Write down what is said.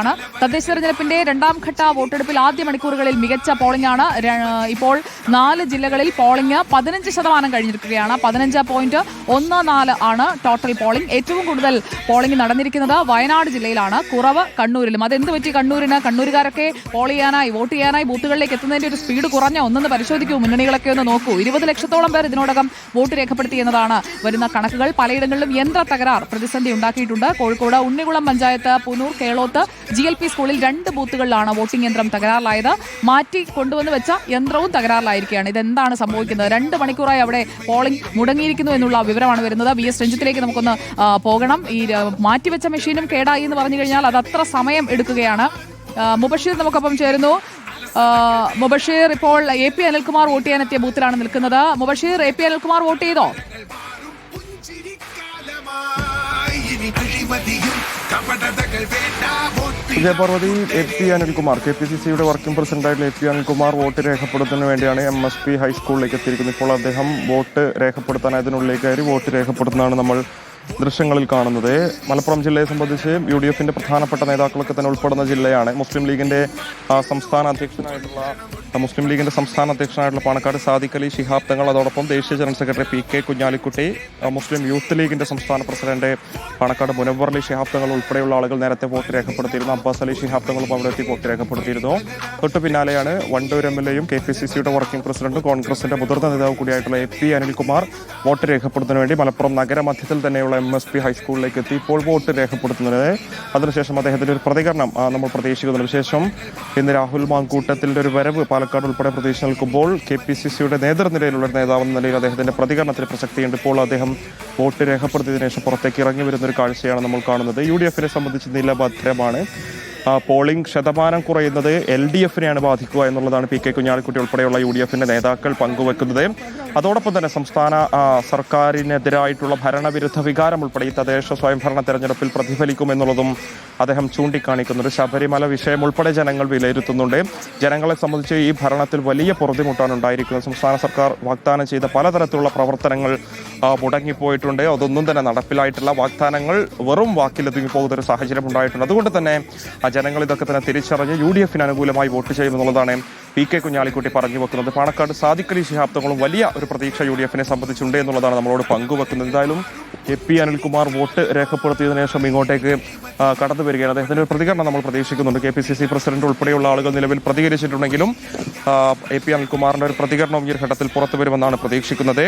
ആണ്. തദ്ദേശ തെരഞ്ഞെടുപ്പിന്റെ രണ്ടാം ഘട്ട വോട്ടെടുപ്പിൽ ആദ്യ മണിക്കൂറുകളിൽ മികച്ച പോളിംഗ് ആണ്. ഇപ്പോൾ നാല് ജില്ലകളിൽ പോളിംഗ് പതിനഞ്ച് ശതമാനം കഴിഞ്ഞിരിക്കുകയാണ്. പതിനഞ്ച് പോയിന്റ് ഒന്ന് നാല് ആണ് ടോട്ടൽ പോളിംഗ് ഏറ്റവും കൂടുതൽ പോളിംഗ് നടന്നിരിക്കുന്നത് വയനാട് ജില്ലയിലാണ്. കുറവ് കണ്ണൂരിലും. അതെന്ത് പറ്റി കണ്ണൂരിന്? കണ്ണൂരുകാരൊക്കെ പോൾ ചെയ്യാനായി വോട്ട് ചെയ്യാനായി ബൂത്തുകളിലേക്ക് എത്തുന്നതിന്റെ ഒരു സ്പീഡ് കുറഞ്ഞ ഒന്നെന്ന് പരിശോധിക്കൂ മുന്നണികളൊക്കെ ഒന്ന് നോക്കൂ. ഇരുപത് ലക്ഷത്തോളം പേർ ഇതിനോടകം വോട്ട് രേഖപ്പെടുത്തി എന്നതാണ് വരുന്ന കണക്കുകൾ. പലയിടങ്ങളിലും യന്ത്ര തകരാർ പ്രതിസന്ധി ഉണ്ടാക്കിയിട്ടുണ്ട്. Kozhikode Unnikulam panchayat Punoor Keloth G L P സ്കൂളിൽ രണ്ട് ബൂത്തുകളിലാണ് വോട്ടിംഗ് യന്ത്രം തകരാറിലായത്. മാറ്റി കൊണ്ടുവന്ന് വെച്ച യന്ത്രവും തകരാറിലായിരിക്കുകയാണ്. ഇതെന്താണ് സംഭവിക്കുന്നത്? രണ്ട് മണിക്കൂറായി അവിടെ പോളിംഗ് മുടങ്ങിയിരിക്കുന്നു എന്നുള്ള വിവരമാണ് വരുന്നത്. വി എസ് രഞ്ജിത്തിലേക്ക് നമുക്കൊന്ന് പോകണം. ഈ മാറ്റിവെച്ച മെഷീനും കേടായി എന്ന് പറഞ്ഞു കഴിഞ്ഞാൽ അത് അത്ര സമയം എടുക്കുകയാണ്. മുബഷീർ നമുക്കൊപ്പം ചേരുന്നു. മുബഷീർ ഇപ്പോൾ എ പി അനിൽകുമാർ വോട്ട് ചെയ്യാൻ എത്തിയ ബൂത്തിലാണ് നിൽക്കുന്നത്. Mubasheer A P Anilkumar vote ചെയ്തോ? കപടതകൾ വേണ്ട vote വിജയപാർവതി A P Anilkumar K P C സിയുടെ വർക്കിംഗ് പ്രസിഡന്റായിട്ടുള്ള എ പി അനിൽകുമാർ വോട്ട് രേഖപ്പെടുത്തുന്നതിന് വേണ്ടിയാണ് എം എസ് പി ഹൈസ്കൂളിലേക്ക് എത്തിയിരിക്കുന്നത്. ഇപ്പോൾ അദ്ദേഹം വോട്ട് രേഖപ്പെടുത്താൻ അതിനുള്ളിലേക്ക് കയറി വോട്ട് രേഖപ്പെടുത്തുന്നതാണ് നമ്മൾ ദൃശ്യങ്ങളിൽ കാണുന്നത് മലപ്പുറം ജില്ലയെ സംബന്ധിച്ച് യു ഡി എഫിന്റെ പ്രധാനപ്പെട്ട നേതാക്കളൊക്കെ തന്നെ ഉൾപ്പെടുന്ന ജില്ലയാണ്. മുസ്ലിം ലീഗിന്റെ സംസ്ഥാന അധ്യക്ഷനായിട്ടുള്ള മുസ്ലിം ലീഗിന്റെ സംസ്ഥാന അധ്യക്ഷനായിട്ടുള്ള പാണക്കാട് സാദിഖ് അലി ശിഹാബ് തങ്ങൾ അതോടൊപ്പം ദേശീയ general secretary P K Kunhalikutty Muslim youth ലീഗിന്റെ സംസ്ഥാന പ്രസിഡന്റ് പാണക്കാട് മുനവർ അലി ശിഹാബ് തങ്ങൾ ഉൾപ്പെടെയുള്ള ആളുകൾ നേരത്തെ വോട്ട് രേഖപ്പെടുത്തിയിരുന്നു. അബ്ബാസ് അലി ശിഹാബ് തങ്ങളും അവിടെ എത്തി വോട്ട് രേഖപ്പെടുത്തിയിരുന്നു. തൊട്ടു പിന്നാലെയാണ് വണ്ടൂർ എം എൽ എയും കെ പി സി സിയുടെ വർക്കിംഗ് പ്രസിഡന്റും കോൺഗ്രസിന്റെ മുതിർന്ന നേതാവ് കൂടിയായിട്ടുള്ള എ പി അനിൽകുമാർ വോട്ട് രേഖപ്പെടുത്തുന്നതിന് വേണ്ടി മലപ്പുറം നഗരമധ്യത്തിൽ തന്നെയുള്ള എം എസ് പി ഹൈസ്കൂളിലേക്ക് എത്തി. ഇപ്പോൾ വോട്ട് രേഖപ്പെടുത്തുന്നത്. അതിനുശേഷം അദ്ദേഹത്തിന്റെ ഒരു പ്രതികരണം നമ്മൾ പ്രതീക്ഷിക്കുന്നതിന് ശേഷം ഇന്ന് രാഹുൽ മാങ്കൂട്ടത്തിന്റെ ഒരു വരവ് പാലക്കാട് ഉൾപ്പെടെ പ്രതീക്ഷ നിൽക്കുമ്പോൾ കെ പി സി സിയുടെ നേതൃനിരയിലുള്ള ഒരു നേതാവ് എന്ന നിലയിൽ അദ്ദേഹത്തിന്റെ പ്രതികരണത്തിന് പ്രസക്തിയുണ്ട്. ഇപ്പോൾ അദ്ദേഹം വോട്ട് രേഖപ്പെടുത്തിയതിനു ശേഷം പുറത്തേക്ക് ഇറങ്ങി വരുന്ന ഒരു കാഴ്ചയാണ് നമ്മൾ കാണുന്നത്. യു ഡി എഫിനെ സംബന്ധിച്ച് നില ഭദ്രമാണ് പോളിംഗ് ശതമാനം കുറയുന്നത് എൽ ഡി എഫിനെയാണ് ബാധിക്കുക എന്നുള്ളതാണ് പി കെ കുഞ്ഞാലിക്കുട്ടി ഉൾപ്പെടെയുള്ള യു ഡി എഫിന്റെ നേതാക്കൾ പങ്കുവെക്കുന്നത്. അതോടൊപ്പം തന്നെ സംസ്ഥാന സർക്കാരിനെതിരായിട്ടുള്ള ഭരണവിരുദ്ധ വികാരം ഉൾപ്പെടെ ഈ തദ്ദേശ സ്വയംഭരണ തെരഞ്ഞെടുപ്പിൽ പ്രതിഫലിക്കുമെന്നുള്ളതും അദ്ദേഹം ചൂണ്ടിക്കാണിക്കുന്നത് ശബരിമല വിഷയം ഉൾപ്പെടെ ജനങ്ങൾ വിലയിരുത്തുന്നുണ്ട്. ജനങ്ങളെ സംബന്ധിച്ച് ഈ ഭരണത്തിൽ വലിയ പൊറുതിമുട്ടാണ് ഉണ്ടായിരിക്കുന്നത് സംസ്ഥാന സർക്കാർ വാഗ്ദാനം ചെയ്ത പലതരത്തിലുള്ള പ്രവർത്തനങ്ങൾ മുടങ്ങിപ്പോയിട്ടുണ്ട്. അതൊന്നും തന്നെ നടപ്പിലായിട്ടുള്ള വാഗ്ദാനങ്ങൾ വെറും വാക്കിലൊതുങ്ങി പോകുന്ന ഒരു സാഹചര്യം ഉണ്ടായിട്ടുണ്ട് അതുകൊണ്ട് തന്നെ ജനങ്ങൾ ഇതൊക്കെ തന്നെ തിരിച്ചറിഞ്ഞ് യു ഡി എഫിന് അനുകൂലമായി വോട്ട് ചെയ്യുമെന്നുള്ളതാണ് പി കെ കുഞ്ഞാലിക്കുട്ടി പറഞ്ഞു വെക്കുന്നത്. പാണക്കാട് സാദിഖലി ശിഹാബ്ദങ്ങളും വലിയ ഒരു പ്രതീക്ഷ യു ഡി എഫിനെ സംബന്ധിച്ചുണ്ട് എന്നുള്ളതാണ് നമ്മളോട് പങ്കുവെക്കുന്നത്. എന്തായാലും എ പി അനിൽകുമാർ വോട്ട് രേഖപ്പെടുത്തിയതിനു ശേഷം ഇങ്ങോട്ടേക്ക് കടന്നു വരികയാണ്. അദ്ദേഹത്തിന്റെ ഒരു പ്രതികരണം നമ്മൾ പ്രതീക്ഷിക്കുന്നുണ്ട്. K P C C president ഉൾപ്പെടെയുള്ള ആളുകൾ നിലവിൽ പ്രതികരിച്ചിട്ടുണ്ടെങ്കിലും എ പി അനിൽകുമാറിന്റെ ഒരു പ്രതികരണം ഈ ഘട്ടത്തിൽ പുറത്തു വരുമെന്നാണ് പ്രതീക്ഷിക്കുന്നത്.